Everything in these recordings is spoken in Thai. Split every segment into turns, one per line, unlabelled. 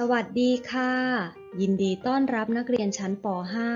สวัสดีค่ะ ยินดีต้อนรับนักเรียนชั้นป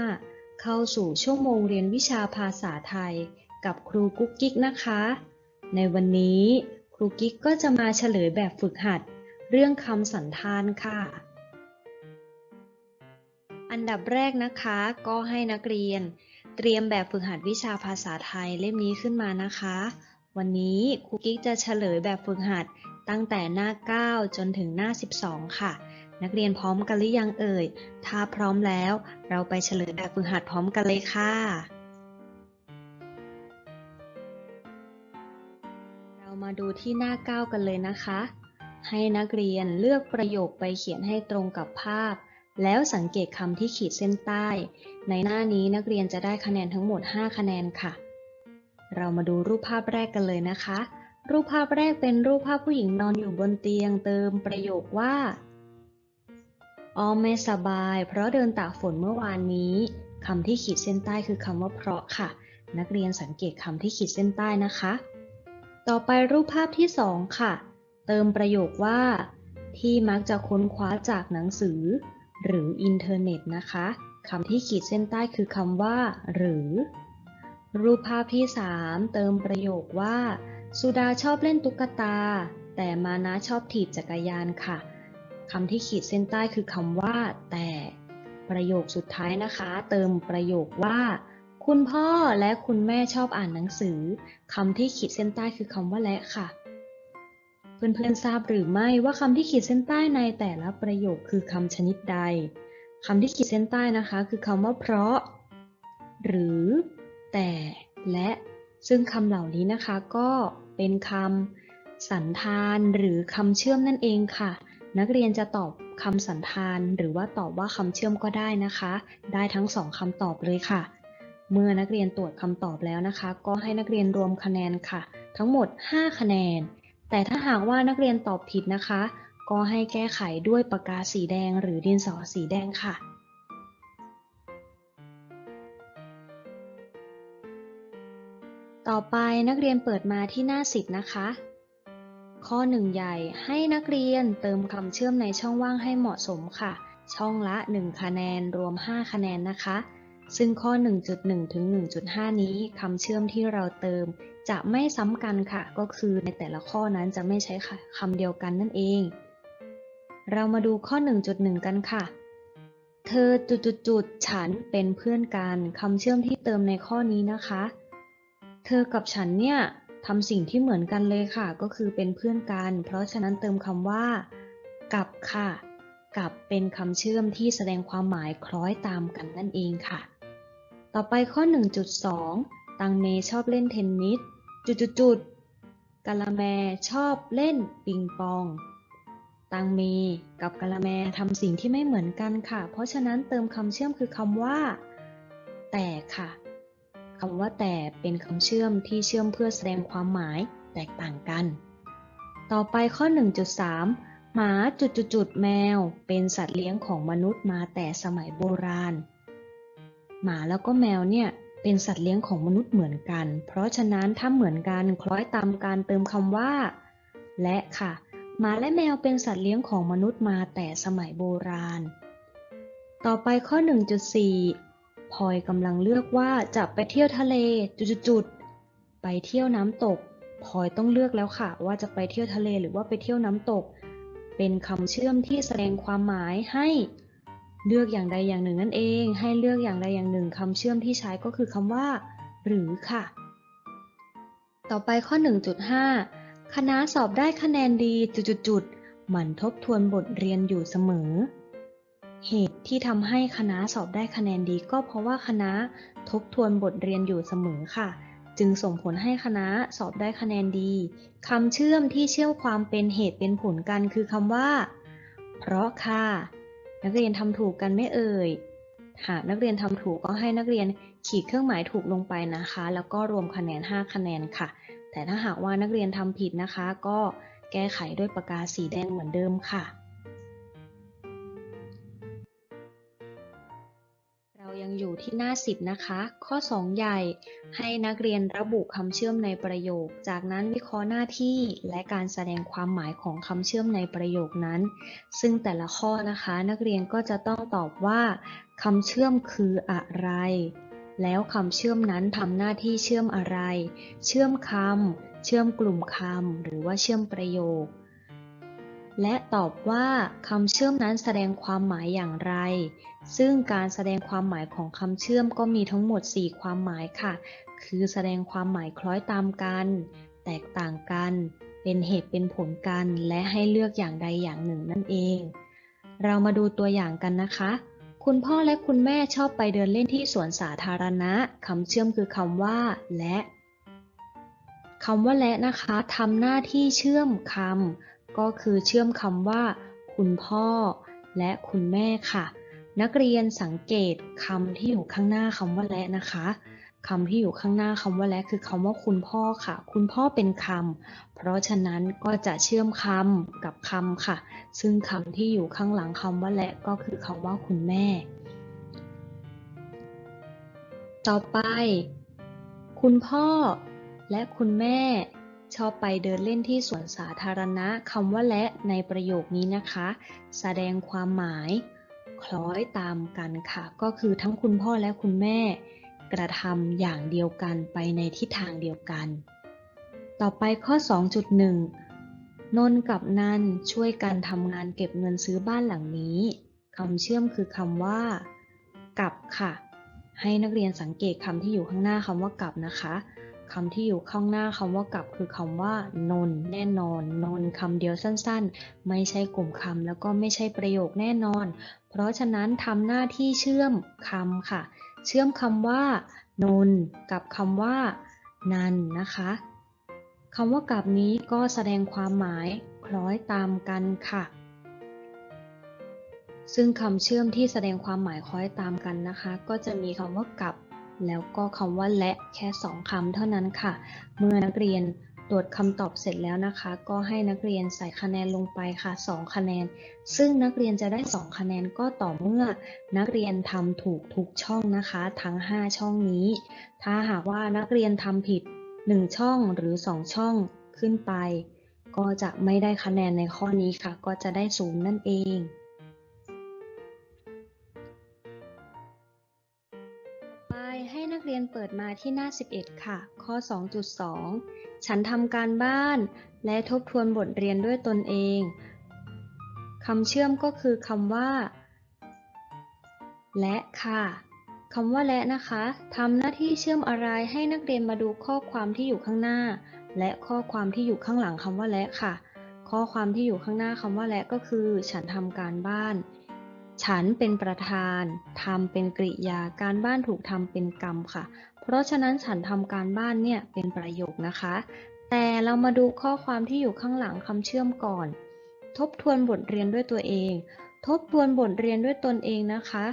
.5 เข้าสู่ชั่วโมงเรียนวิชาภาษาไทย กับครูกุ๊กกิ๊กนะคะ ในวันนี้ครูกิ๊กก็จะมาเฉลยแบบฝึกหัด เรื่องคำสันธานค่ะ อันดับแรกนะคะก็ให้นักเรียน เตรียมแบบฝึกหัดวิชาภาษาไทยเล่มนี้ขึ้นมานะคะ วันนี้ครูกิ๊กจะเฉลยแบบฝึกหัดตั้งแต่หน้า 9 จนถึงหน้า 12 ค่ะ นักเรียนพร้อมกันหรือยังเอ่ย ถ้าพร้อมแล้ว เราไปเฉลยแบบฝึกหัดพร้อมกันเลยค่ะ เรามาดูที่หน้า 9 กันเลยนะคะ ให้นักเรียนเลือกประโยคไปเขียนให้ตรงกับภาพ แล้วสังเกตคำที่ขีดเส้นใต้ ในหน้านี้นักเรียนจะได้คะแนนทั้งหมด 5 คะแนนค่ะ เรามาดูรูปภาพแรกกันเลยนะคะ รูปภาพแรกเป็นรูปภาพผู้หญิงนอนอยู่บนเตียงเติมประโยคว่า ออมไม่สบาย เพราะเดินตากฝนเมื่อวานนี้คำที่ขีดเส้นใต้คือคำว่าเพราะค่ะ นักเรียนสังเกตคำที่ขีดเส้นใต้นะคะ ต่อไปรูปภาพที่สองค่ะ เติมประโยคว่า ที่มักจะค้นคว้าจากหนังสือ หรืออินเทอร์เน็ตนะคะคำที่ขีดเส้นใต้คือคำว่า หรือ รูปภาพที่ 3 เติมประโยคว่า สุดาชอบเล่นตุ๊กตา แต่มานะชอบถีบจักรยานค่ะ คำที่ขีดเส้นใต้คือคำว่า แต่ประโยคสุดท้ายนะคะ เติมประโยคว่า คุณพ่อและคุณแม่ชอบอ่านหนังสือคำที่ขีดเส้นใต้คือคำว่าและค่ะ เพื่อนๆทราบหรือไม่ว่าคำที่ขีดเส้นใต้ในแต่ละประโยคคือคำชนิดใดคำที่ขีดเส้นใต้นะคะ คือคำว่าเพราะ หรือ แต่และซึ่งคำเหล่านี้นะคะก็เป็นคำสันธานหรือคำเชื่อมนั่นเองค่ะ นักเรียนจะตอบคำสันธาน หรือว่าตอบว่าคำเชื่อมก็ได้นะคะ ได้ทั้งสองคำตอบเลยค่ะ เมื่อนักเรียนตรวจคำตอบแล้วนะคะ ก็ให้นักเรียนรวมคะแนนค่ะ ทั้งหมด 5 คะแนน แต่ถ้าหากว่านักเรียนตอบผิดนะคะ ก็ให้แก้ไขด้วยปากกาสีแดง หรือดินสอสีแดงค่ะต่อไปนักเรียนเปิดมาที่หน้าสิบนะคะ ข้อหนึ่งใหญ่ ให้นักเรียนเติมคำเชื่อมในช่องว่างให้เหมาะสมค่ะ ช่องละ 1 คะแนนรวม 5 คะแนนนะคะ ซึ่งข้อ 1.1 ถึง 1.5 นี้คำเชื่อมที่เราเติม จะไม่ซ้ำกันค่ะ ก็คือในแต่ละข้อนั้นจะไม่ใช้คำเดียวกันนั่นเอง เรามาดูข้อ 1.1 กันค่ะเธอจุดๆฉันเป็นเพื่อนกันคำเชื่อมที่เติมในข้อนี้นะคะ เธอกับฉันเนี่ย ทำสิ่งที่เหมือนกันเลยค่ะ ก็คือเป็นเพื่อนกัน เพราะฉะนั้นเติมคำว่า กับค่ะ กับเป็นคำเชื่อมที่แสดงความหมายคล้อยตามกันนั่นเองค่ะ ต่อไปข้อ 1.2 ตังเมชอบเล่นเทนนิสจุดๆกะละแมชอบเล่นปิงปอง ตังเมกับกะละแมทำสิ่งที่ไม่เหมือนกันค่ะ เพราะฉะนั้นเติมคำเชื่อมคือคำว่า แต่ค่ะ คำว่าแต่เป็นคำเชื่อมที่เชื่อมเพื่อแสดงความหมายแตกต่างกัน ต่อไปข้อ 1.3 หมาจุดๆๆแมว เป็นสัตว์เลี้ยงของมนุษย์มาแต่สมัยโบราณ หมาแล้วก็แมวเนี่ยเป็นสัตว์เลี้ยงของมนุษย์เหมือนกัน เพราะฉะนั้นถ้าเหมือนกันคล้อยตามการเติมคำว่า และค่ะ หมาและแมวเป็นสัตว์เลี้ยงของมนุษย์มาแต่สมัยโบราณ ต่อไปข้อ 1.4 พลอยกำลังเลือกว่าจะไปเที่ยวทะเลจุดๆไปเที่ยวน้ำตกพลอยต้องเลือกแล้วค่ะ ว่าจะไปเที่ยวทะเลหรือว่าไปเที่ยวน้ำตก เป็นคำเชื่อมที่แสดงความหมายให้เลือกอย่างใดอย่างหนึ่งนั่นเอง ให้เลือกอย่างใดอย่างหนึ่งคำเชื่อมที่ใช้ก็คือคำว่า หรือค่ะ ต่อไปข้อ 1.5 คณะสอบได้คะแนนดีจุดๆๆหมั่นทบทวนบทเรียนอยู่เสมอ เหตุที่ทำให้คณะสอบได้คะแนนดีก็เพราะว่าคณะทบทวนบทเรียนอยู่เสมอค่ะ จึงส่งผลให้คณะสอบได้คะแนนดีคำเชื่อมที่เชื่อมความเป็นเหตุเป็นผลกันคือคำว่า เพราะค่ะ นักเรียนทำถูกกันไม่เอ่ย หากนักเรียนทำถูกก็ให้นักเรียนขีดเครื่องหมายถูกลงไปนะคะ แล้วก็รวมคะแนน 5 คะแนนค่ะ แต่ถ้าหากว่านักเรียนทำผิดนะคะ ก็แก้ไขด้วยปากกาสีแดงเหมือนเดิมค่ะ อยู่ที่หน้า 10 นะคะ ข้อ 2 ใหญ่ ให้นักเรียนระบุคำเชื่อมในประโยค จากนั้นวิเคราะห์หน้าที่และการแสดงความหมายของคำเชื่อมในประโยคนั้น ซึ่งแต่ละข้อนะคะ นักเรียนก็จะต้องตอบว่าคำเชื่อมคืออะไร แล้วคำเชื่อมนั้นทำหน้าที่เชื่อมอะไร เชื่อมคำเชื่อมกลุ่มคำหรือว่าเชื่อมประโยค และตอบว่าคำเชื่อมนั้นแสดงความหมายอย่างไร ซึ่งการแสดงความหมายของคำเชื่อมก็มีทั้งหมด 4 ความหมายค่ะ คือแสดงความหมายคล้อยตามกัน แตกต่างกัน เป็นเหตุเป็นผลกัน และให้เลือกอย่างใดอย่างหนึ่งนั่นเอง เรามาดูตัวอย่างกันนะคะ คุณพ่อและคุณแม่ชอบไปเดินเล่นที่สวนสาธารณะคำเชื่อมคือคำว่า และคำว่าและนะคะทำหน้าที่เชื่อมคำ ก็คือเชื่อมคำว่า คุณพ่อ และคุณแม่ค่ะ นักเรียนสังเกตคำที่อยู่ข้างหน้าคำว่าและนะคะคำที่อยู่ข้างหน้าคำว่าและคือคำว่าคุณพ่อค่ะ คุณพ่อเป็นคำเพราะฉะนั้นก็จะเชื่อมคำกับคำค่ะ ซึ่งคำที่อยู่ข้างหลังคำว่าและก็คือคำว่าคุณแม่ ต่อไป คุณพ่อและคุณแม่ ชอบไปเดินเล่นที่สวนสาธารณะคำว่าและในประโยคนี้นะคะ แสดงความหมาย คล้อยตามกันค่ะ ก็คือทั้งคุณพ่อและคุณแม่ กระทำอย่างเดียวกันไปในทิศทางเดียวกัน ต่อไปข้อ 2.1 นนท์กับนันช่วยกันทำงานเก็บเงินซื้อบ้านหลังนี้คำเชื่อมคือคำว่า กับค่ะ ให้นักเรียนสังเกตคำที่อยู่ข้างหน้าคำว่ากับนะคะ คำที่อยู่ข้างหน้าคำว่ากับคือคำว่านนแน่นอน นนคำเดียวสั้นๆ ไม่ใช่กลุ่มคำแล้วก็ไม่ใช่ประโยคแน่นอน เพราะฉะนั้นทำหน้าที่เชื่อมคำค่ะ เชื่อมคำว่านนกับคำว่า นันนะคะคำว่ากับนี้ก็แสดงความหมายคล้อยตามกันค่ะ ซึ่งคำเชื่อมที่แสดงความหมายคล้อยตามกันนะคะ ก็จะมีคำว่ากับ แล้วก็คำว่าและแค่สองคำเท่านั้นค่ะ เมื่อนักเรียนตรวจคำตอบเสร็จแล้วนะคะ ก็ให้นักเรียนใส่คะแนนลงไปค่ะ 2 คะแนน ซึ่งนักเรียนจะได้ 2 คะแนนก็ต่อเมื่อนักเรียนทำถูกทุกช่องนะคะ ทั้ง 5 ช่องนี้ ถ้าหากว่านักเรียนทำผิด 1 ช่องหรือ 2 ช่องขึ้นไป ก็จะไม่ได้คะแนนในข้อนี้ค่ะ ก็จะได้ศูนย์นั่นเอง รียนเปิดมาที่หน้า 11 ค่ะ ข้อ 2.2 ฉันทำการบ้านและทบทวนบทเรียนด้วยตนเอง คำเชื่อมก็คือคำว่า และค่ะคำว่าและนะคะทำหน้าที่เชื่อมอะไรให้นักเรียนมาดูข้อความที่อยู่ข้างหน้า และข้อความที่อยู่ข้างหลังคำว่าและค่ะ ข้อความที่อยู่ข้างหน้าคำว่าและก็คือ ฉันทำการบ้าน ฉันเป็นประธานทำเป็นกริยา การบ้านถูกทำเป็นกรรมค่ะ เพราะฉะนั้นฉันทำการบ้านเนี่ยเป็นประโยคนะคะ แต่เรามาดูข้อความที่อยู่ข้างหลังคำเชื่อมก่อน ทบทวนบทเรียนด้วยตัวเอง ทบทวนบทเรียนด้วยตนเองนะคะ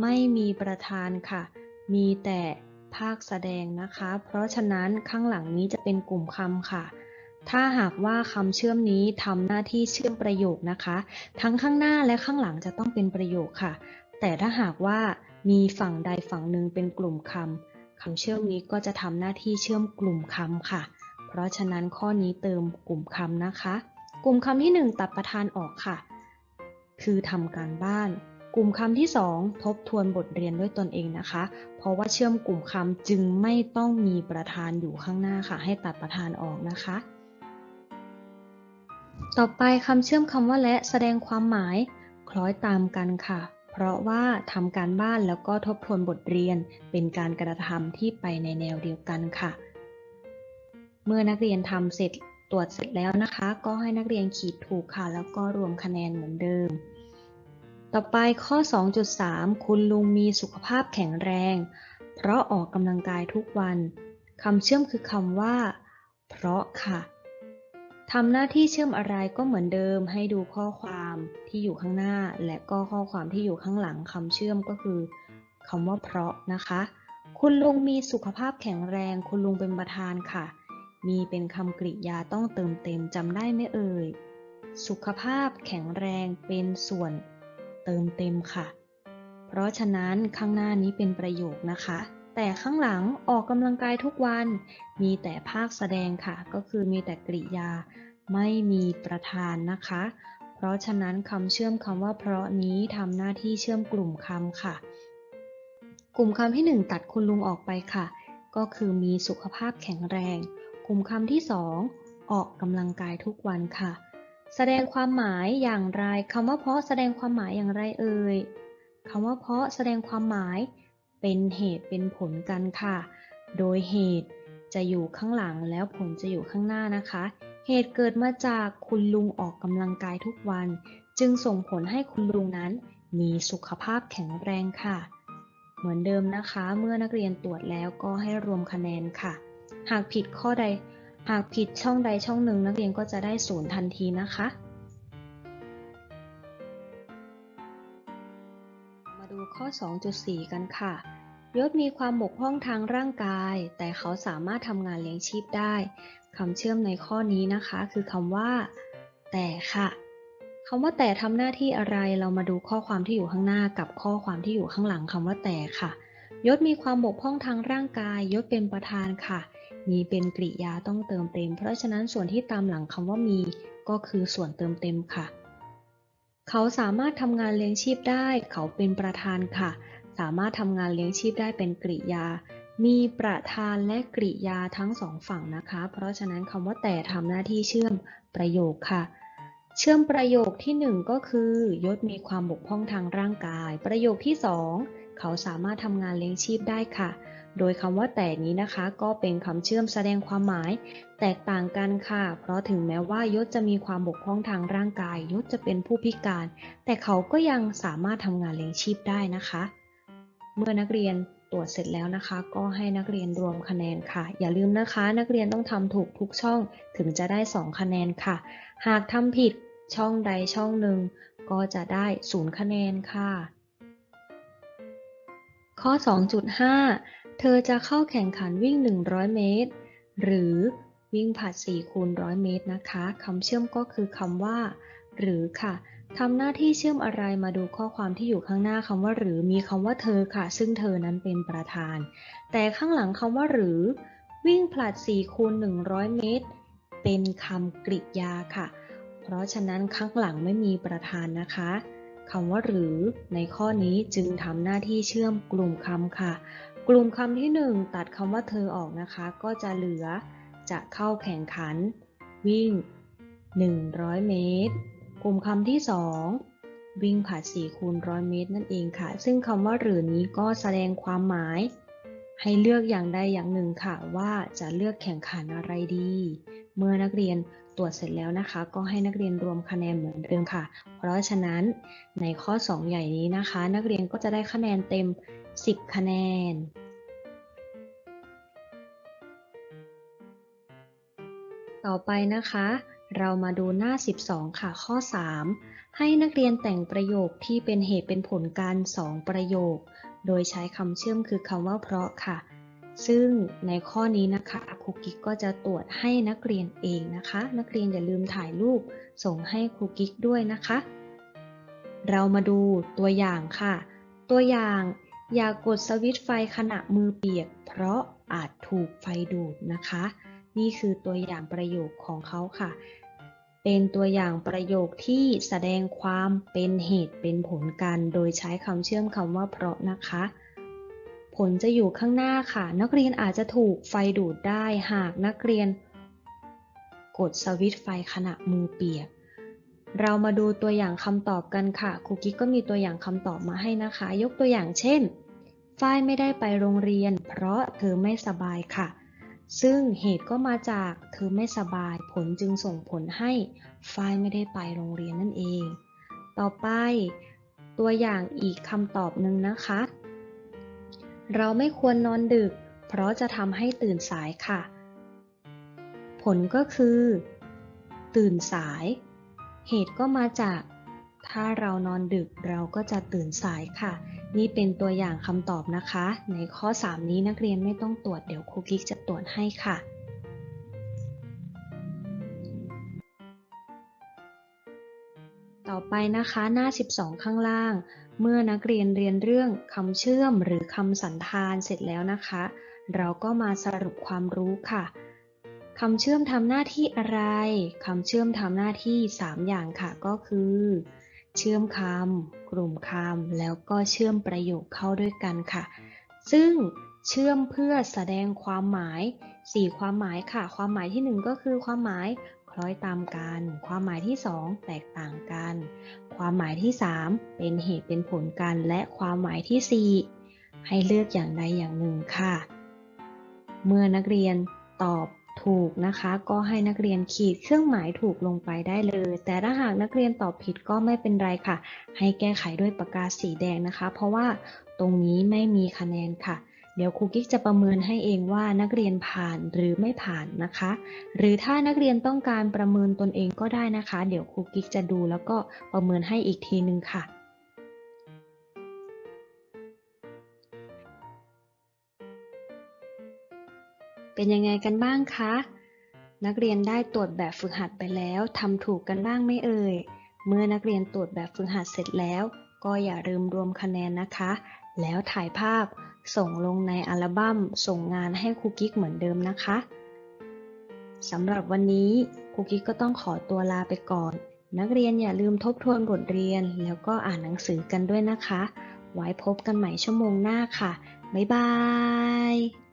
ไม่มีประธานค่ะ มีแต่ภาคแสดงนะคะ เพราะฉะนั้นข้างหลังนี้จะเป็นกลุ่มคำค่ะ ถ้าหากว่าคำเชื่อมนี้ทำหน้าที่เชื่อมประโยคนะคะ ทั้งข้างหน้าและข้างหลังจะต้องเป็นประโยคค่ะ แต่ถ้าหากว่ามีฝั่งใดฝั่งหนึ่งเป็นกลุ่มคำคำเชื่อมนี้ก็จะทำหน้าที่เชื่อมกลุ่มคำค่ะ เพราะฉะนั้นข้อนี้เติมกลุ่มคำนะคะ กลุ่มคำที่หนึ่งตัดประธานออกค่ะ คือทำการบ้าน กลุ่มคำที่ 2 ทบทวนบทเรียนด้วยตนเองนะคะ เพราะว่าเชื่อมกลุ่มคำจึงไม่ต้องมีประธานอยู่ข้างหน้าค่ะ ให้ตัดประธานออกนะคะ ต่อไปคำเชื่อมคำว่าและแสดงความหมาย คล้อยตามกันค่ะ เพราะว่าทำการบ้านแล้วก็ทบทวนบทเรียน เป็นการกระทำที่ไปในแนวเดียวกันค่ะ เมื่อนักเรียนทำเสร็จตรวจเสร็จแล้วนะคะ ก็ให้นักเรียนขีดถูกค่ะ แล้วก็รวมคะแนนเหมือนเดิม ต่อไปข้อ 2.3 คุณลุงมีสุขภาพแข็งแรง เพราะออกกำลังกายทุกวันคำเชื่อมคือคำว่า เพราะค่ะ ทำหน้าที่เชื่อมอะไรก็เหมือนเดิมให้ดูข้อความที่อยู่ข้างหน้า และก็ข้อความที่อยู่ข้างหลังคำเชื่อมก็คือคำว่าเพราะนะคะ คุณลุงมีสุขภาพแข็งแรง คุณลุงเป็นประธานค่ะ มีเป็นคำกริยาต้องเติมเต็มจำได้ไหมเอ่ย สุขภาพแข็งแรงเป็นส่วน เติมเต็มค่ะ เพราะฉะนั้นข้างหน้านี้เป็นประโยคนะคะ แต่ข้างหลังออกกำลังกายทุกวัน มีแต่ภาคแสดงค่ะ ก็คือมีแต่กริยา ไม่มีประธานนะคะ เพราะฉะนั้นคำเชื่อมคำว่าเพราะนี้ทำหน้าที่เชื่อมกลุ่มคำค่ะ กลุ่มคำที่หนึ่งตัดคุณลุงออกไปค่ะ ก็คือมีสุขภาพแข็งแรง กลุ่มคำที่สองออกกำลังกายทุกวันค่ะ แสดงความหมายอย่างไรคำว่าเพราะแสดงความหมายอย่างไรเอ่ยคำว่าเพราะแสดงความหมาย เป็นเหตุเป็นผลกันค่ะ โดยเหตุจะอยู่ข้างหลังแล้วผลจะอยู่ข้างหน้านะคะ เหตุเกิดมาจากคุณลุงออกกำลังกายทุกวัน จึงส่งผลให้คุณลุงนั้นมีสุขภาพแข็งแรงค่ะ เหมือนเดิมนะคะ เมื่อนักเรียนตรวจแล้วก็ให้รวมคะแนนค่ะ หากผิดข้อใด หากผิดช่องใดช่องหนึ่ง นักเรียนก็จะได้ศูนย์ทันทีนะคะ มาดูข้อ 2.4 กันค่ะ ยศมีความบกพร่องทางร่างกาย แต่เขาสามารถทำงานเลี้ยงชีพได้คำเชื่อมในข้อนี้นะคะ คือคำว่า แต่ค่ะคำว่าแต่ทำหน้าที่อะไรเรามาดูข้อความที่อยู่ข้างหน้ากับข้อความที่อยู่ข้างหลังคำว่าแต่ค่ะ ยศมีความบกพร่องทางร่างกาย ยศเป็นประธานค่ะ มีเป็นกริยาต้องเติมเต็ม เพราะฉะนั้นส่วนที่ตามหลังคำว่ามี ก็คือส่วนเติมเต็มค่ะ เขาสามารถทำงานเลี้ยงชีพได้ เขาเป็นประธานค่ะ สามารถทำงานเลี้ยงชีพได้เป็นกริยา มีประธานและกริยาทั้งสองฝั่งนะคะ เพราะฉะนั้นคำว่าแต่ทำหน้าที่เชื่อมประโยคค่ะ เชื่อมประโยคที่หนึ่งก็คือยศมีความบกพร่องทางร่างกาย ประโยคที่สองเขาสามารถทำงานเลี้ยงชีพได้ค่ะ โดยคำว่าแต่นี้นะคะก็เป็นคำเชื่อมแสดงความหมาย แตกต่างกันค่ะ เพราะถึงแม้ว่ายศจะมีความบกพร่องทางร่างกาย ยศจะเป็นผู้พิการ แต่เขาก็ยังสามารถทำงานเลี้ยงชีพได้นะคะ เมื่อนักเรียนตรวจเสร็จแล้วนะคะ ก็ให้นักเรียนรวมคะแนนค่ะ อย่าลืมนะคะ นักเรียนต้องทำถูกทุกช่องถึงจะได้ 2 คะแนนค่ะ หากทำผิดช่องใดช่องหนึ่งก็จะได้0คะแนนค่ะ ข้อ 2.5 เธอจะเข้าแข่งขันวิ่ง 100 เมตร หรือวิ่งผลัด4คูณ100 เมตรนะคะคำเชื่อมก็คือคำว่า หรือค่ะ ทำหน้าที่เชื่อมอะไรมาดูข้อความที่อยู่ข้างหน้าคำว่าหรือมีคำว่าเธอค่ะ ซึ่งเธอนั้นเป็นประธาน แต่ข้างหลังคำว่าหรือ วิ่งผลัด4คูณ100 เมตร เป็นคำกริยาค่ะ เพราะฉะนั้นข้างหลังไม่มีประธานนะคะคำว่าหรือในข้อนี้จึงทำหน้าที่เชื่อมกลุ่มคำค่ะ กลุ่มคำที่ 1 ตัดคำว่าเธอออกนะคะ ก็จะเหลือจะเข้าแข่งขัน วิ่ง 100 เมตร กลุ่มคำที่ 2 วิ่งผลัด4คูณ100เมตรนั่นเองค่ะ ซึ่งคำว่าหรือนี้ก็แสดงความหมาย ให้เลือกอย่างใดอย่างหนึ่งค่ะว่าจะเลือกแข่งขันอะไรดี เมื่อนักเรียนตรวจเสร็จแล้วนะคะ ก็ให้นักเรียนรวมคะแนนเหมือนเดิมค่ะ เพราะฉะนั้นในข้อ 2 ใหญ่นี้นะคะ นักเรียนก็จะได้คะแนนเต็ม 10 คะแนนต่อไปนะคะ เรามาดูหน้า 12 ค่ะ ข้อ 3 ให้นักเรียนแต่งประโยคที่เป็นเหตุเป็นผลกัน2ประโยค โดยใช้คำเชื่อมคือคำว่าเพราะค่ะ ซึ่งในข้อนี้นะคะครูกิ๊กก็จะตรวจให้นักเรียนเองนะคะ นักเรียนอย่าลืมถ่ายรูปส่งให้ครูกิ๊กด้วยนะคะ เรามาดูตัวอย่างค่ะ ตัวอย่างอย่ากดสวิตช์ไฟขณะมือเปียก เพราะอาจถูกไฟดูดนะคะ นี่คือตัวอย่างประโยคของเขาค่ะ เป็นตัวอย่างประโยคที่แสดงความเป็นเหตุเป็นผลกัน โดยใช้คำเชื่อมคำว่าเพราะนะคะ ผลจะอยู่ข้างหน้าค่ะ นักเรียนอาจจะถูกไฟดูดได้หากนักเรียน กดสวิตช์ไฟขณะมือเปียกเรามาดูตัวอย่างคำตอบกันค่ะ ครูกิ๊กก็มีตัวอย่างคำตอบมาให้นะคะ ยกตัวอย่างเช่น ฝ้ายไม่ได้ไปโรงเรียน เพราะเธอไม่สบายค่ะ ซึ่งเหตุก็มาจากเธอไม่สบายผลจึงส่งผลให้ฝ้ายไม่ได้ไปโรงเรียนนั่นเอง ต่อไปตัวอย่างอีกคำตอบหนึ่งนะคะ เราไม่ควรนอนดึก เพราะจะทำให้ตื่นสายค่ะ ผลก็คือ ตื่นสาย เหตุก็มาจาก ถ้าเรานอนดึกเราก็จะตื่นสายค่ะ นี่เป็นตัวอย่างคำตอบนะคะ ในข้อ 3 นี้นักเรียนไม่ต้องตรวจเดี๋ยวครูกิ๊กจะตรวจให้ค่ะ ต่อไปนะคะหน้า 12 ข้างล่าง เมื่อนักเรียนเรียนเรื่องคำเชื่อมหรือคำสันธานเสร็จแล้วนะคะ เราก็มาสรุปความรู้ค่ะคำเชื่อมทำหน้าที่อะไร คำเชื่อมทำหน้าที่ 3 อย่างค่ะก็คือ เชื่อมคำกลุ่มคำแล้วก็เชื่อมประโยคเข้าด้วยกันค่ะ ซึ่งเชื่อมเพื่อแสดงความหมาย 4 ความหมายค่ะ ความหมายที่ 1 ก็คือความหมายคล้อยตามกัน ความหมายที่ 2 แตกต่างกัน ความหมายที่ 3 เป็นเหตุเป็นผลกัน และความหมายที่ 4 ให้เลือกอย่างใดอย่างหนึ่งค่ะ เมื่อนักเรียนตอบ ถูกนะคะ ก็ให้นักเรียนขีดเครื่องหมายถูกลงไปได้เลย แต่ถ้าหากนักเรียนตอบผิดก็ไม่เป็นไรค่ะ ให้แก้ไขด้วยปากกาสีแดงนะคะ เพราะว่าตรงนี้ไม่มีคะแนนค่ะ เดี๋ยวครูกิ๊กจะประเมินให้เองว่านักเรียนผ่านหรือไม่ผ่านนะคะ หรือถ้านักเรียนต้องการประเมินตนเองก็ได้นะคะ เดี๋ยวครูกิ๊กจะดูแล้วก็ประเมินให้อีกทีนึงค่ะ เป็นยังไงกันบ้างคะ นักเรียนได้ตรวจแบบฝึกหัดไปแล้วทำถูกกันบ้างไม่เอ่ย เมื่อนักเรียนตรวจแบบฝึกหัดเสร็จแล้ว ก็อย่าลืมรวมคะแนนนะคะ แล้วถ่ายภาพส่งลงในอัลบั้มส่งงานให้ครูกิ๊กเหมือนเดิมนะคะสำหรับวันนี้ครูกิ๊กก็ต้องขอตัวลาไปก่อน นักเรียนอย่าลืมทบทวนบทเรียน แล้วก็อ่านหนังสือกันด้วยนะคะ ไว้พบกันใหม่ชั่วโมงหน้าค่ะ บ๊ายบาย